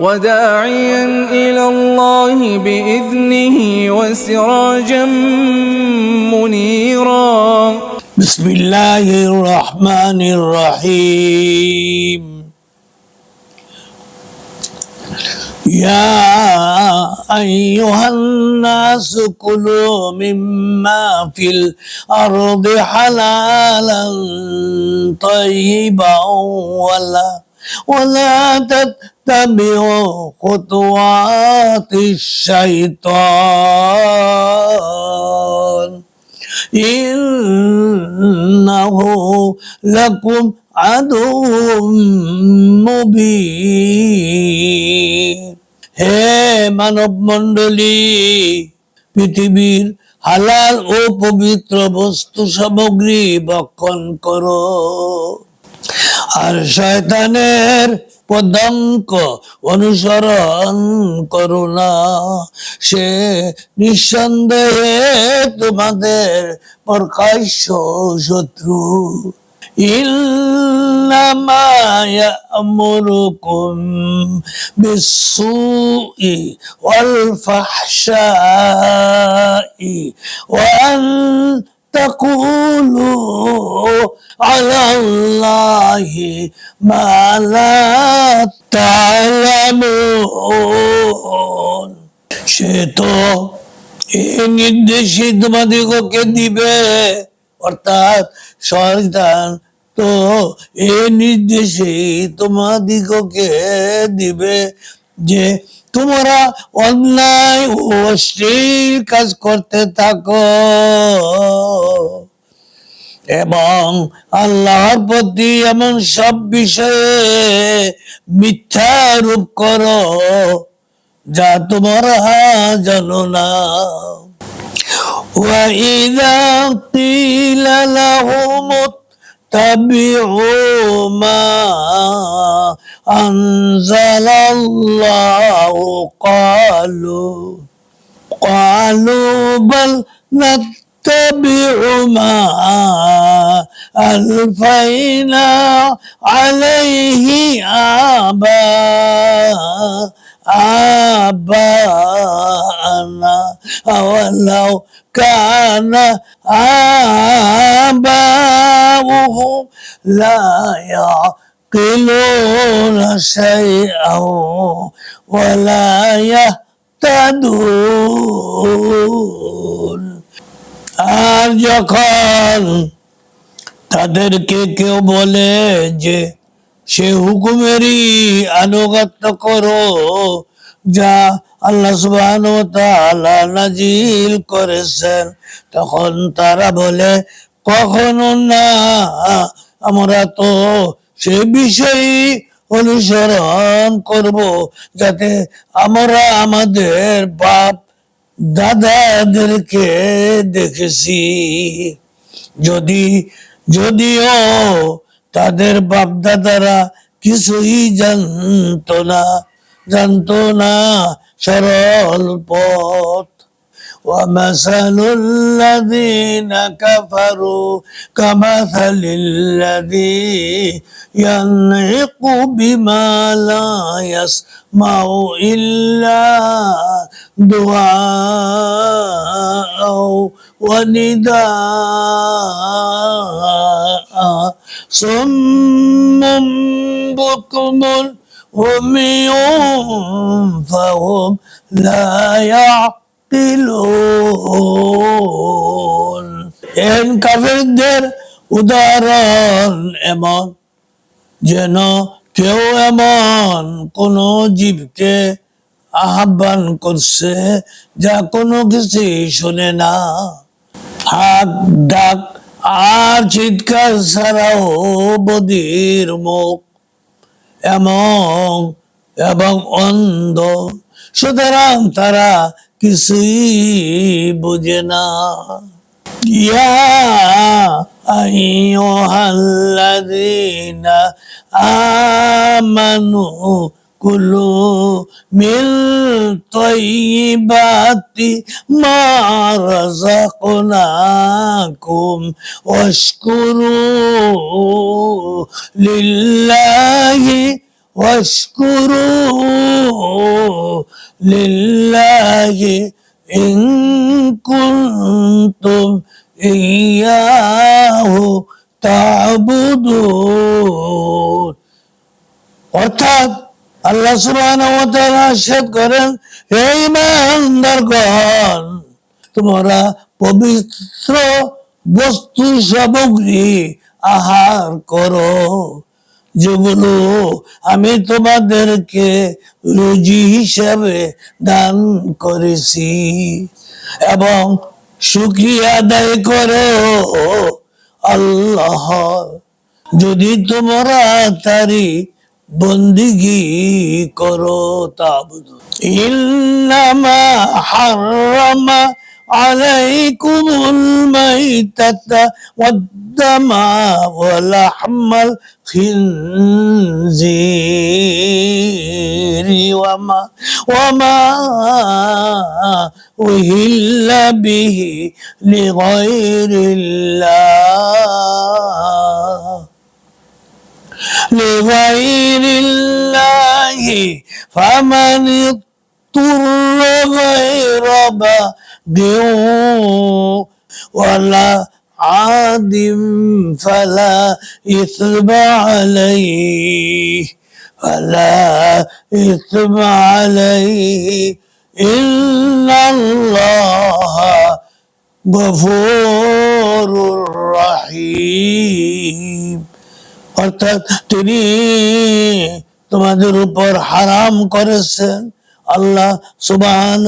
وداعيا إلى الله بإذنه وسراجا منيرا. بسم الله الرحمن الرحيم. يا أيها الناس كلوا مما في الأرض حلالا طيبا ولا ولا تتبعوا خطوات الشيطان إنه لكم عدو মুবিন হে মানব মণ্ডলী পৃথিবীর হালাল ও পবিত্র বস্তু সামগ্রী বক্ষণ করো আর শয়তানের পদাঙ্ক অনুসরণ করো না সে নিঃসন্দেহে তোমাদের প্রকাশ্য শত্রু إنما يأمركم بالسوء والفحشاء وأن تقولوا على الله ما لا تعلمون সে তো এই নির্দেশই তোমাদিগকে দিবে অর্থাৎ শয়তান তো এই নির্দেশে তোমাদিগকে দিবে যে তোমরা অন্যায় ও অশ্লীল কাজ করতে থাকো এবং আল্লাহর প্রতি এমন সব বিষয়ে মিথ্যা রূপ করো যা তোমরা জানো না وإذا قيل لهم اتبعوا ما أنزل الله قالوا قالوا بل نتبع ما ألفينا عليه آباء آباءنا أولو كان آباؤهم لا يعقلون شيئا ولا يهتدون আর যখন তাদেরকে কেউ বলে যে সে হুকুমেরই আনুগত্য করো যা আল্লাহ সুবহান নাজিল করেছেন তখন তারা বলে কখনো না আমরা তো সে বিষয়ে অনুসরণ করব যাতে আমরা আমাদের বাপ দাদাদেরকে দেখেছি। যদি, যদিও তাদের বাপ দাদারা কিছুই জানতো না জানতো না সরল পথ। ومثل الذين كفروا كمثل الذي ينعق بما لا يسمع إلا دعاء ونداء. صم بكم عمي فهم لا يعقلون. এন কাফেরদের উদাহরণ এমন যেন কেউ এমন কোন জীবকে আহ্বান করছে যা কোনো কিছু শোনে না। হাক, ডাক আর চিৎকার ছাড়াও বদির মুখ এমন এবং অন্ধ। সুতরাং তারা কিছুই বুঝে না ইয়া আইয়ুহাল্লাযীনা আমানু কুলু মিন তাইয়িবাতি মা রাযাকনাকুম ওয়াশকুরু লিল্লাহি ওয়াশকুরু لله إن كنتم إياه تعبدون অর্থাৎ আল্লাহ সুবহানাহু ওয়া তাআলা ইরশাদ করেন হে ঈমানদারগণ তোমরা পবিত্র বস্তু সামগ্রী আহার করো যেগুলো, আমি তোমাদেরকে রুজি হিসাবে দান করেছি। এবং শুক্রিয়া আদায় করো আল্লাহ, যদি তোমরা তারি বন্দিগি করো তাবুদ ইন্নামা হারামা عليكم الميتة والدم ولحم الخنزير وما وما أهل به لغير الله. لغير الله فمن اضطر غير باغ ولا عاد فلا إثم عليه فلا إثم عليه إن الله غفور رحيم অর্থাৎ তিনি তোমাদের উপর হারাম করেছেন আল্লাহ সুবান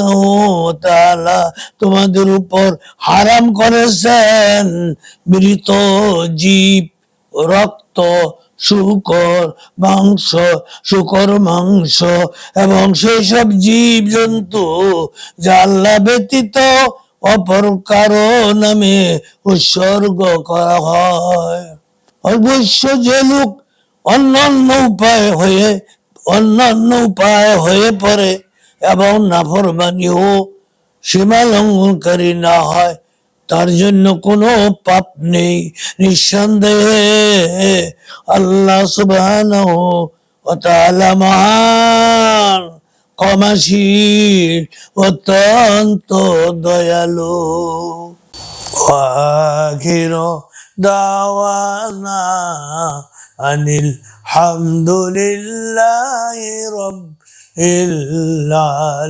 তোমাদের উপর হারাম করেছেন। মৃত জীব, রক্ত, শুকর, মাংস শুকর, মাংস এবং সেই সব জীব জন্তু যা আল্লাহ ব্যতীত অপর কারও নামে উৎসর্গ করা হয়। অবশ্য যে লোক অন্যান্য উপায় হয়ে অন্যান্য উপায় হয়ে পড়ে এবং নাফরমানি ও সীমা লঙ্ঘনকারী না হয়, তার জন্য কোনো পাপ নেই। নিঃসন্দেহে আল্লাহ সুবাহান মহান, ক্ষমাশীল অত্যন্ত দয়ালু। আখির দাওয়ানা আনিল হামদুলিল্লা রব العالمين